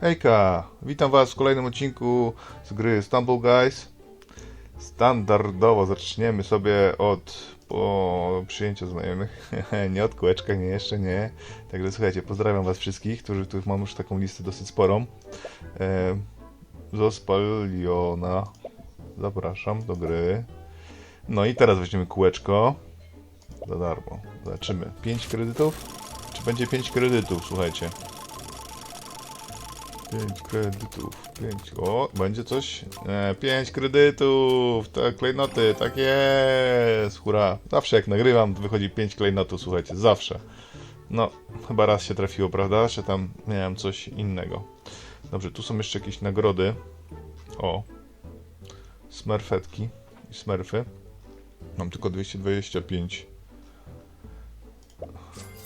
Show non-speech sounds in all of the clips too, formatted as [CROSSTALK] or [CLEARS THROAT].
Hejka, witam was w kolejnym odcinku z gry Stumble Guys. Standardowo zaczniemy sobie od po przyjęcia znajomych. [LAUGHS] nie od kółeczka, nie jeszcze nie. Także słuchajcie, pozdrawiam was wszystkich, którzy tu mam już taką listę dosyć sporą. E, Zospaliona. Zapraszam do gry. No i teraz weźmiemy kółeczko. Za darmo. Zobaczymy. 5 kredytów? Czy będzie 5 kredytów? Słuchajcie. 5 kredytów, 5. O, będzie coś? E, 5 kredytów, te klejnoty, tak jest, hurra. Zawsze jak nagrywam, wychodzi 5 klejnotów, słuchajcie, zawsze. No, chyba raz się trafiło, prawda? Że tam miałem coś innego. Dobrze, tu są jeszcze jakieś nagrody. O. Smerfetki i smerfy. Mam tylko 225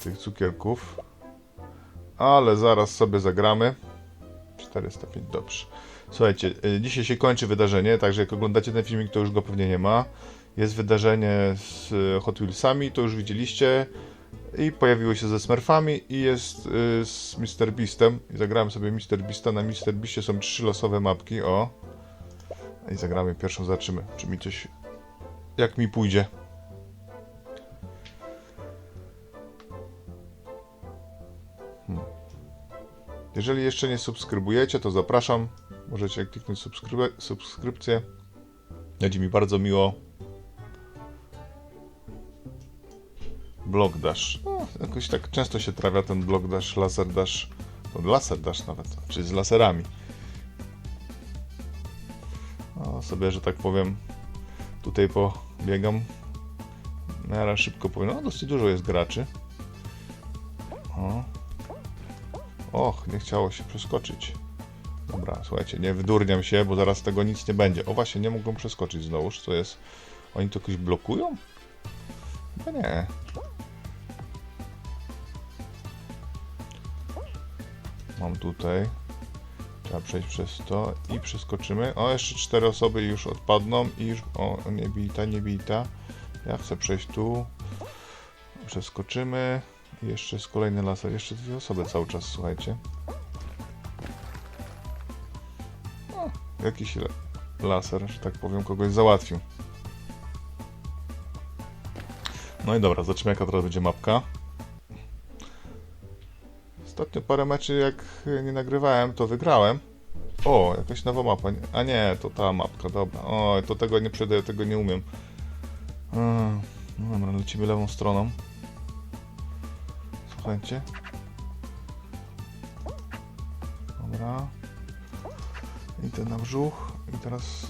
tych cukierków. Ale zaraz sobie zagramy. 405, dobrze. Słuchajcie, y, dzisiaj się kończy wydarzenie, także jak oglądacie ten filmik, to już go pewnie nie ma. Jest wydarzenie z y, Hot Wheelsami, to już widzieliście. I pojawiło się ze Smurfami i jest y, z Mr. Beastem. I zagrałem sobie Mr. Beasta. Na Mr. Beastie są trzy losowe mapki, o. I zagramy pierwszą, zobaczymy, czy mi coś... Jak mi pójdzie. Jeżeli jeszcze nie subskrybujecie, to zapraszam. Możecie kliknąć subskryb- subskrypcję. Będzie mi bardzo miło. Block Dash. No, jakoś tak często się trafia ten Block Dash, Laser Dash. To Laser Dash nawet, czyli z laserami. O, sobie, że tak powiem, tutaj pobiegam. Miarę szybko powiem. No, dosyć dużo jest graczy. Chciało się przeskoczyć. Dobra, słuchajcie, nie wydurniam się, bo zaraz tego nic nie będzie. O właśnie, nie mogą przeskoczyć znowuż, co jest... Oni to jakoś blokują? Chyba nie. Mam tutaj. Trzeba przejść przez to i przeskoczymy. O, jeszcze cztery osoby już odpadną i już... O, nie bij ta, nie. Ja chcę przejść tu. Przeskoczymy. Jeszcze jest kolejny laser. Jeszcze dwie osoby cały czas, słuchajcie. Jakiś la- laser, że tak powiem, kogoś załatwił. No i dobra, zobaczymy jaka teraz będzie mapka. Ostatnio parę meczy jak nie nagrywałem, to wygrałem. O, jakaś nowa mapa. A nie, to ta mapka, dobra. O, to tego nie przejdę, tego nie umiem. No dobra, lecimy lewą stroną. Słuchajcie. Dobra. I ten na brzuch. I teraz...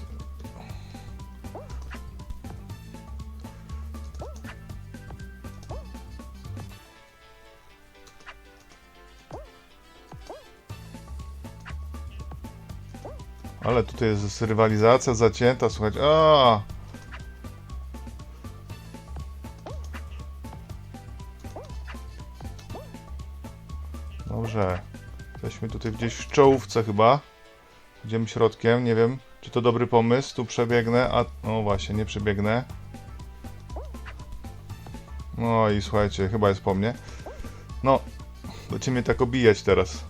Ale tutaj jest rywalizacja zacięta, słuchajcie. A! Dobrze. Jesteśmy tutaj gdzieś w czołówce chyba. Idziemy środkiem, nie wiem, czy to dobry pomysł. Tu przebiegnę, a... No właśnie, nie przebiegnę. No i słuchajcie, chyba jest po mnie. No, będziecie mnie tak obijać teraz.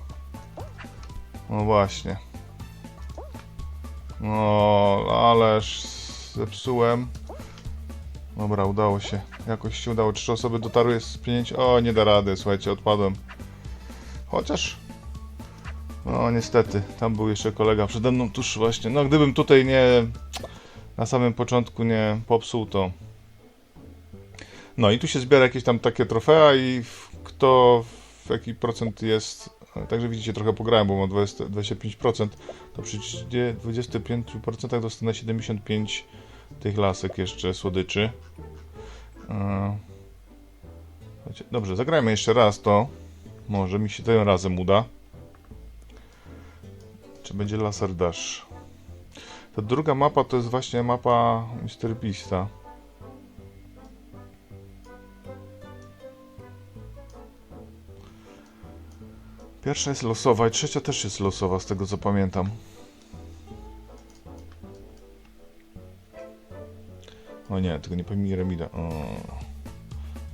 No właśnie. No, ależ zepsułem. Dobra, udało się. Jakoś się udało. Trzy osoby dotarły z pięć. O, nie da rady, słuchajcie, odpadłem. Chociaż. No niestety, tam był jeszcze kolega przede mną tuż właśnie. No gdybym tutaj nie na samym początku nie popsuł to. No i tu się zbiera jakieś tam takie trofea i kto w jaki procent jest. Także widzicie, trochę pograłem, bo mam 20, 25%. To przy 25% dostanę 75 tych lasek jeszcze słodyczy. Słuchajcie, Dobrze, zagrajmy jeszcze raz to. Może mi się tym razem uda. Czy będzie laser dash? Ta druga mapa to jest właśnie mapa Mr. Beasta. Pierwsza jest losowa i trzecia też jest losowa, z tego co pamiętam. O nie, tego nie pomijaj Remida. O.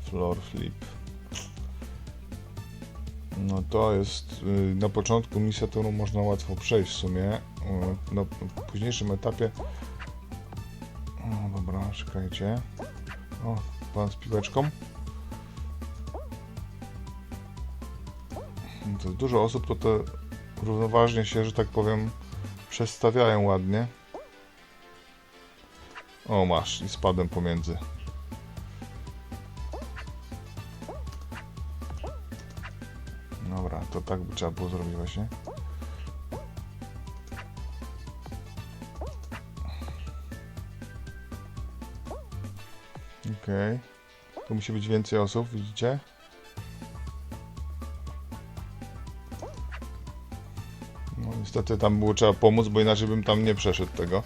Floor flip. No to jest y, na początku misja, którą można łatwo przejść w sumie. Y, Na późniejszym etapie. O, dobra, czekajcie. O, pan z piłeczką. To dużo osób to te równoważnie się, że tak powiem, przestawiają ładnie. O, masz, i spadłem pomiędzy. To tak by trzeba było zrobić właśnie. Okej. Tu musi być więcej osób, widzicie? No niestety tam było trzeba pomóc, bo inaczej bym tam nie przeszedł tego.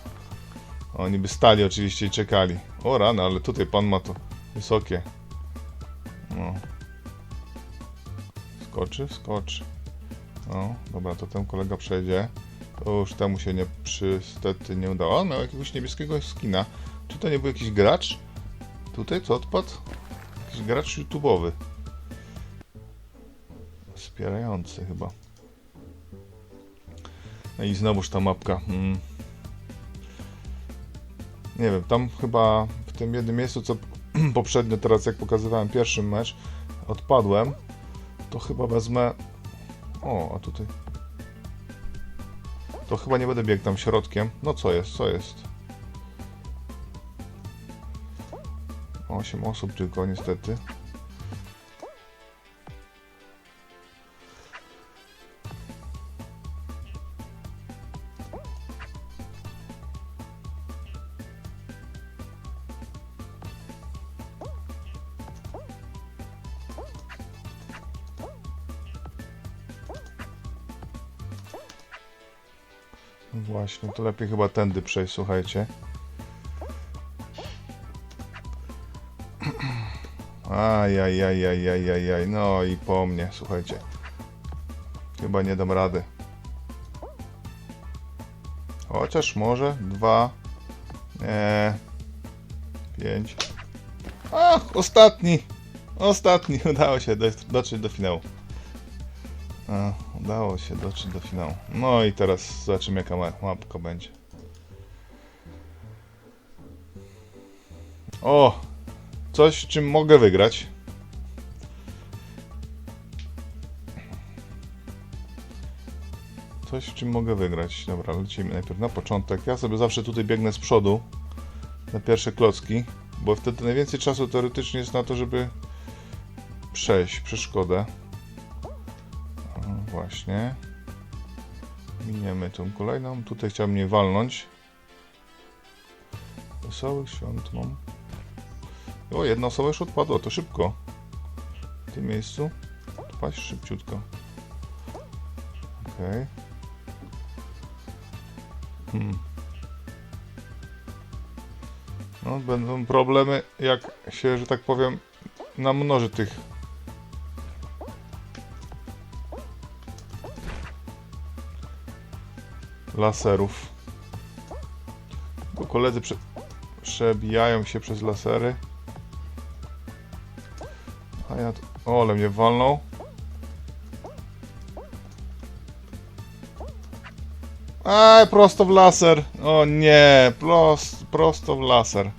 Oni by stali oczywiście i czekali. O rano, ale tutaj pan ma to wysokie. Skoczy? Skoczy. No, dobra, to ten kolega przejdzie. To już temu się nie niestety nie udało. On miał jakiegoś niebieskiego skina. Czy to nie był jakiś gracz? Tutaj co odpadł? Jakiś gracz YouTube'owy. Wspierający chyba. No i znowuż ta mapka. Mm. Nie wiem, tam chyba w tym jednym miejscu, co [CLEARS THROAT] poprzednio teraz jak pokazywałem pierwszy mecz, odpadłem. To chyba wezmę... O, a tutaj... To chyba nie będę biegł tam środkiem. No co jest, co jest? 8 osób tylko niestety. Właśnie, to lepiej chyba tędy przejść, słuchajcie. Ajajajajajajaj, no i po mnie, słuchajcie. Chyba nie dam rady. Chociaż może dwa, nie, pięć. Ach, ostatni! Ostatni, [LAUGHS] udało się do, dotrzeć do finału. A, udało się dotrzeć do finału. No i teraz zobaczymy jaka ma- mapka będzie. O! Coś, czym mogę wygrać. Coś, czym mogę wygrać. Dobra, lecimy najpierw na początek. Ja sobie zawsze tutaj biegnę z przodu na pierwsze klocki, bo wtedy najwięcej czasu teoretycznie jest na to, żeby przejść przeszkodę. Właśnie. Miniemy tą kolejną. Tutaj chciałem mnie walnąć. Wesołych świąt mam. O, jedna osoba już odpadła, to szybko. W tym miejscu. Paść szybciutko. Okej. Hmm. No, będą problemy, jak się, że tak powiem, namnoży tych laserów. Bo koledzy prze przebijają się przez lasery. A ja tu... O, ale mnie walnął. Aj, prosto w laser. O nie, prost, prosto w laser.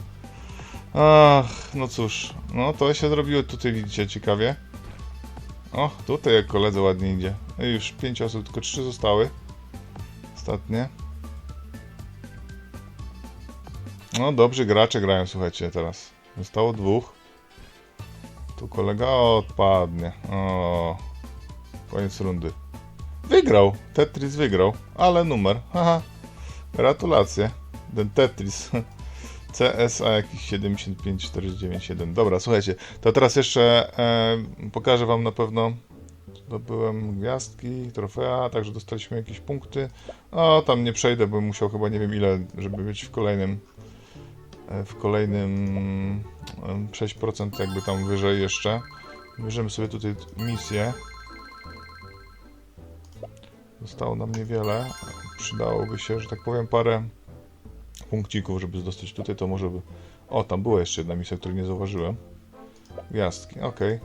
Ach, no cóż. No to się zrobiło tutaj, widzicie, ciekawie. O, tutaj jak koledze ładnie idzie. Już pięć osób, tylko trzy zostały. Ostatnie. No dobrze, gracze grają, słuchajcie, teraz. Zostało dwóch. Tu kolega odpadnie. O, koniec rundy. Wygrał! Tetris wygrał, ale numer. Haha. Gratulacje. Ten Tetris. [LAUGHS] CSA jakiś 75497. Dobra, słuchajcie, to teraz jeszcze e, pokażę wam na pewno. Zdobyłem gwiazdki, trofea, także dostaliśmy jakieś punkty. O, tam nie przejdę, bo musiał chyba nie wiem ile, żeby być w kolejnym e, w kolejnym em, 6% jakby tam wyżej jeszcze. Bierzemy sobie tutaj misję. Zostało nam niewiele. Przydałoby się, że tak powiem, parę punkcików, żeby dostać tutaj, to może by... O, tam była jeszcze jedna misja, której nie zauważyłem. Gwiazdki, okej.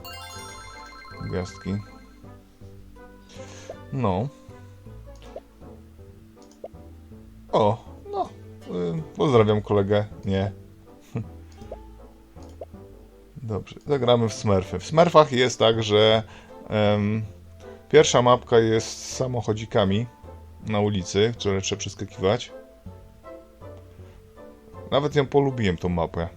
Gwiazdki. No. O, no. Y, pozdrawiam kolegę. Nie. [LAUGHS] Dobrze, zagramy w Smurfy. W Smurfach jest tak, że pierwsza mapka jest z samochodzikami na ulicy, które trzeba przeskakiwać. Nawet ją polubiłem, tą mapę.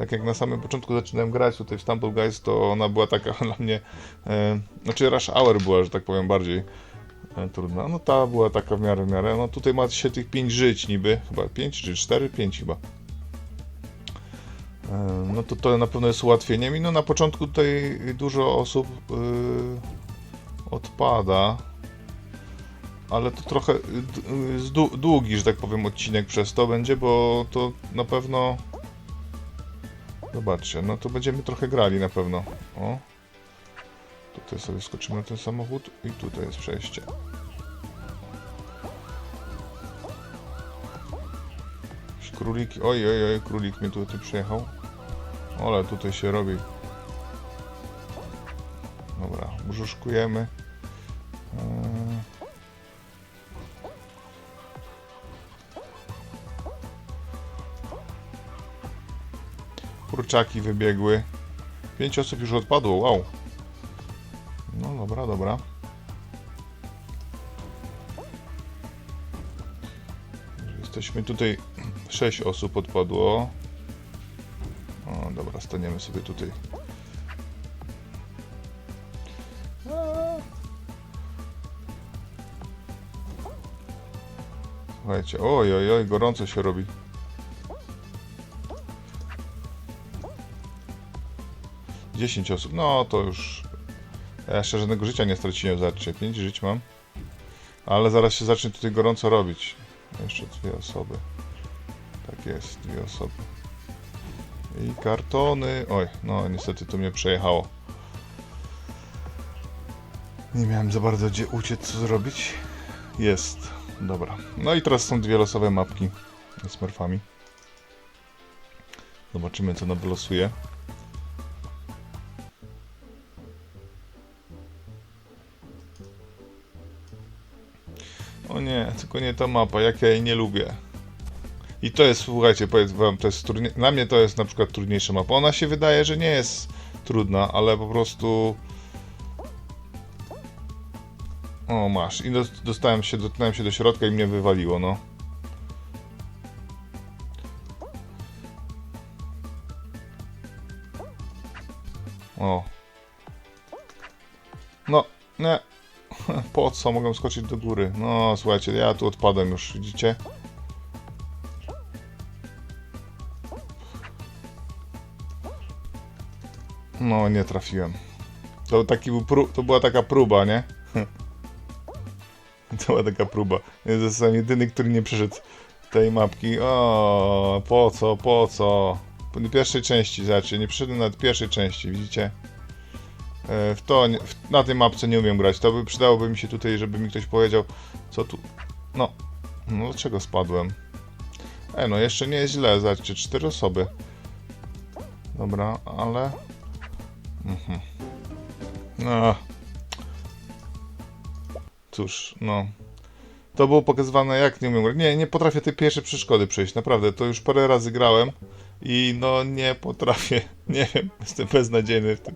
Tak jak na samym początku zaczynałem grać tutaj w Stumble Guys, to ona była taka [LAUGHS] dla mnie... E, znaczy Rush Hour była, że tak powiem, bardziej e, trudna. No ta była taka w miarę, w miarę. No tutaj ma się tych 5 żyć niby, chyba 5 czy 4? 5 chyba. E, No to to na pewno jest ułatwieniem i no na początku tutaj dużo osób yy, odpada, ale to trochę y, y, zdłu- długi, że tak powiem, odcinek przez to będzie, bo to na pewno zobaczcie, no to będziemy trochę grali na pewno. O. Tutaj sobie skoczymy na ten samochód i tutaj jest przejście. Jakieś Króliki, oj, oj, oj, królik mnie tutaj przyjechał. Ale tutaj się robi. Dobra, brzuszkujemy. Eee. Kurczaki wybiegły. Pięć osób już odpadło, wow. No dobra, dobra. Jesteśmy tutaj. [CLEARS THROAT] Sześć osób odpadło. O, dobra, staniemy sobie tutaj. Słuchajcie, oj, oj, oj, gorąco się robi. Dziesięć osób, no to już... Ja jeszcze żadnego życia nie straciłem, zobaczcie, pięć żyć mam. Ale zaraz się zacznie tutaj gorąco robić. Jeszcze dwie osoby. Tak jest, dwie osoby. I kartony. Oj, no niestety tu mnie przejechało. Nie miałem za bardzo gdzie uciec, co zrobić. Jest. Dobra. No i teraz są dwie losowe mapki z smurfami. Zobaczymy, co nam wylosuje. Tylko nie ta mapa, jak ja jej nie lubię. I to jest, słuchajcie, powiem wam, to jest trudnie... Dla mnie to jest na przykład trudniejsza mapa. Ona się wydaje, że nie jest trudna, ale po prostu... O, masz. I dos- dostałem się, dotknąłem się do środka i mnie wywaliło, no. O. No, nie. [LAUGHS] Po co? Mogę skoczyć do góry. No, słuchajcie, ja tu odpadłem już, widzicie? No, nie trafiłem. To, taki był pró- to była taka próba, nie? [LAUGHS] to była taka próba. Jestem jedyny, który nie przeszedł tej mapki. O, po co, po co? Po pierwszej części, zobaczcie, nie przeszedłem nawet pierwszej części, widzicie? E, W to, w, na tej mapce nie umiem grać. To by przydałoby mi się tutaj, żeby mi ktoś powiedział, co tu... No, no dlaczego spadłem? E, no jeszcze nie jest źle, zobaczcie, cztery osoby. Dobra, ale... Mhm. No. Cóż, no. To było pokazywane, jak nie umiem grać. Nie, nie potrafię tej pierwszej przeszkody przejść, naprawdę. To już parę razy grałem i no nie potrafię. [LAUGHS] Nie wiem, jestem beznadziejny w tym.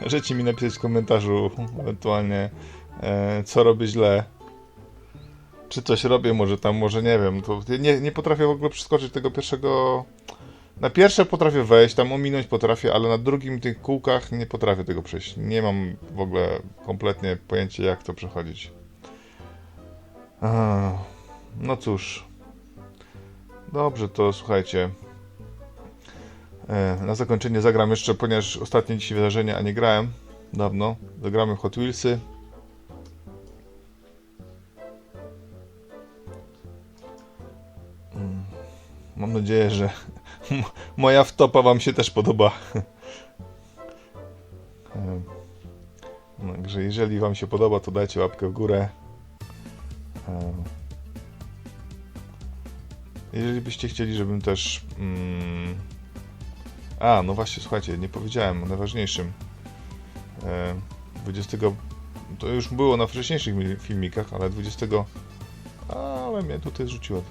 Możecie mi napisać w komentarzu ewentualnie, e, co robię źle. Czy coś robię, może tam, może nie wiem. To nie, nie potrafię w ogóle przeskoczyć tego pierwszego. Na pierwsze potrafię wejść, tam ominąć potrafię, ale na drugim tych kółkach nie potrafię tego przejść. Nie mam w ogóle kompletnie pojęcia, jak to przechodzić. No cóż. Dobrze, to słuchajcie. E, Na zakończenie zagram jeszcze, ponieważ ostatnie dzisiaj wydarzenie, a nie grałem dawno. Zagramy w Hot Wheelsy. Mm, Mam nadzieję, że [LAUGHS] moja wtopa wam się też podoba. [LAUGHS] Em, Także jeżeli wam się podoba, to dajcie łapkę w górę. Em, Jeżeli byście chcieli, żebym też... Mm, a, no właśnie, słuchajcie, nie powiedziałem o najważniejszym. E, 20. To już było na wcześniejszych mi- filmikach, ale 20. Ale mnie tutaj zrzuciło.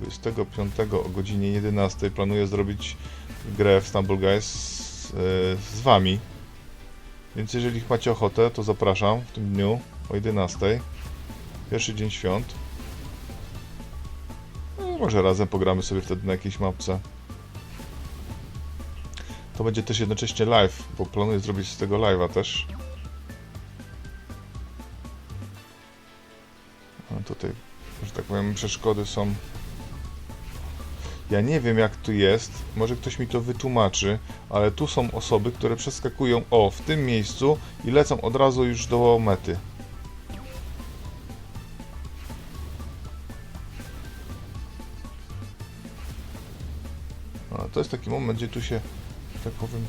25 o godzinie 11 planuję zrobić grę w Stumble Guys z, z wami. Więc jeżeli macie ochotę, to zapraszam w tym dniu o 11. Pierwszy dzień świąt. No może razem pogramy sobie wtedy na jakiejś mapce. To będzie też jednocześnie live, bo planuję zrobić z tego live'a też. No tutaj, że tak powiem, przeszkody są. Ja nie wiem jak tu jest, może ktoś mi to wytłumaczy, ale tu są osoby, które przeskakują o w tym miejscu i lecą od razu już do mety. A to jest taki moment, gdzie tu się, tak powiem,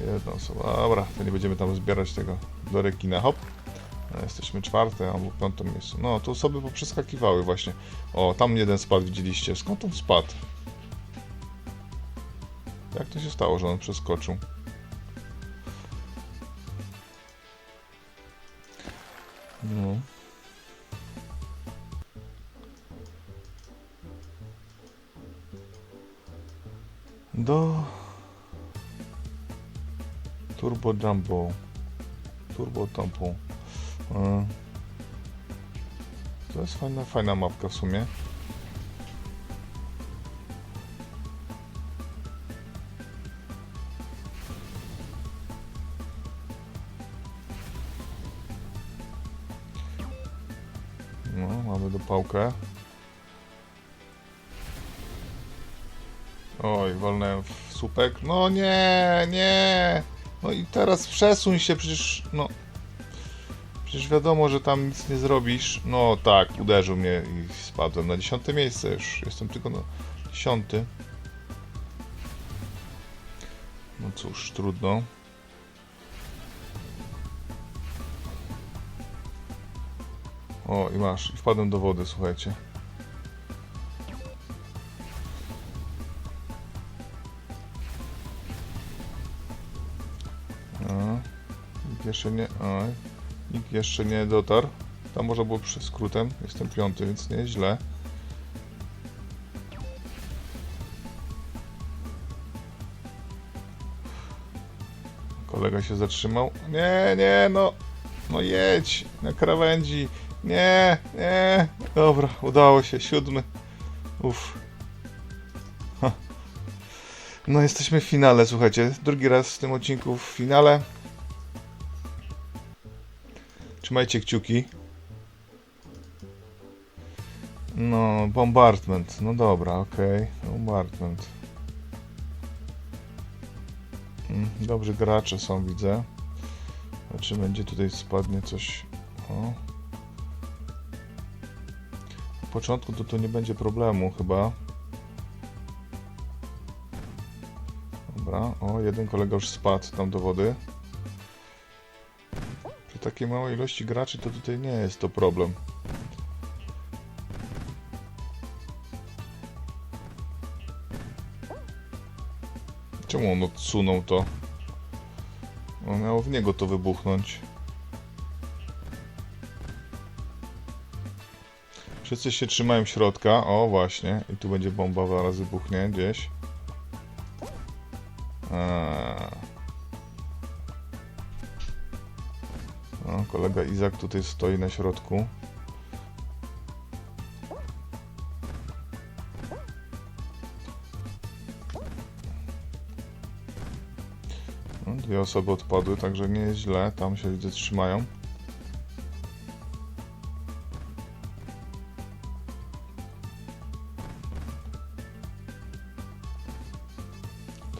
jedna osoba. Dobra, to nie będziemy tam zbierać tego do rekina. Hop. No, jesteśmy czwarte albo piąte miejscu. No, tu osoby poprzeskakiwały właśnie. O, tam jeden spadł, widzieliście. Skąd on spadł? Jak to się stało, że on przeskoczył? No. Do Turbo Jumbo. Turbo Jumbo. E, To jest fajna, fajna mapka w sumie. No, mamy do pałkę. Oj, wolnę w słupek. No nie, nie. No i teraz przesuń się, przecież, no. Przecież wiadomo, że tam nic nie zrobisz. No tak, uderzył mnie i spadłem na dziesiąte miejsce już. Jestem tylko na dziesiąty. No cóż, trudno. O, i masz. I wpadłem do wody, słuchajcie. Jeszcze nie. Oj, nikt jeszcze nie dotarł. Tam można było przez skrótem. Jestem piąty, więc nie źle. Kolega się zatrzymał. Nie, nie, no. No jedź na krawędzi. Nie, nie. Dobra, udało się. Siódmy. Uff. No jesteśmy w finale, słuchajcie. Drugi raz w tym odcinku w finale. Trzymajcie kciuki. No, bombardment. No dobra, okej. Bombardment. Mm, Dobrzy gracze są, widzę. Czy będzie tutaj spadnie coś? O. Na początku to, to nie będzie problemu chyba. Dobra, o, jeden kolega już spadł tam do wody. Takiej małej ilości graczy to tutaj nie jest to problem. Czemu on odsunął to? On miało w niego to wybuchnąć. Wszyscy się trzymają środka. O, właśnie. I tu będzie bomba zaraz wybuchnie gdzieś. Eee. Kolega Izak tutaj stoi na środku. No, Dwie osoby odpadły, także nie jest źle. Tam się widzę trzymają.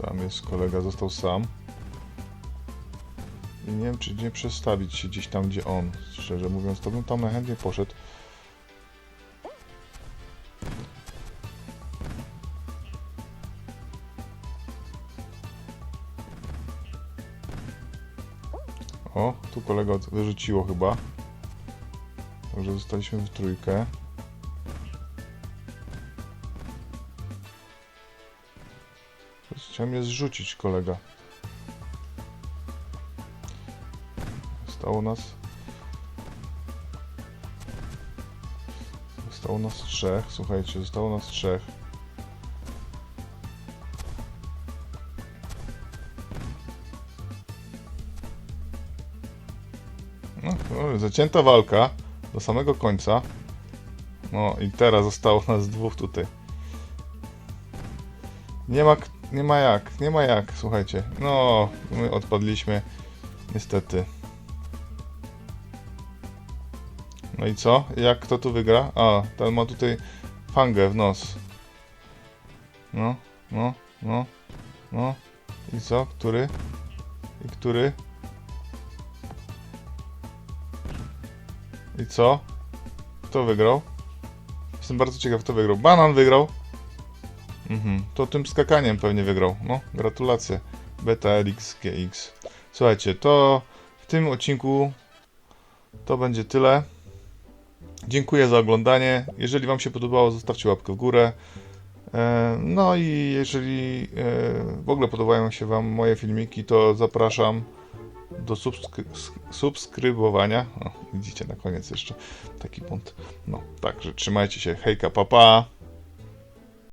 Tam jest kolega, został sam. Nie wiem, czy nie przestawić się gdzieś tam, gdzie on. Szczerze mówiąc, to bym tam najchętniej poszedł. O, tu kolega wyrzuciło chyba. Także zostaliśmy w trójkę. Chciałem je zrzucić, kolega. Zostało nas... Zostało nas trzech, słuchajcie, zostało nas trzech. No, zacięta walka do samego końca. No i teraz zostało nas dwóch tutaj. Nie ma, nie ma jak, nie ma jak, słuchajcie. No, my odpadliśmy, niestety. No i co? Jak kto tu wygra? A, ten ma tutaj fangę w nos. No, no, no, no. I co? Który? I który? I co? Kto wygrał? Jestem bardzo ciekaw, kto wygrał. Banan wygrał. Mhm. To tym skakaniem pewnie wygrał. No, gratulacje. Beta LX GX. Słuchajcie, to w tym odcinku to będzie tyle. Dziękuję za oglądanie. Jeżeli Wam się podobało, zostawcie łapkę w górę. E, No i jeżeli e, w ogóle podobają się Wam moje filmiki, to zapraszam do subskry- subskrybowania. O, widzicie na koniec jeszcze taki punkt. No, także trzymajcie się. Hejka, papa. Pa.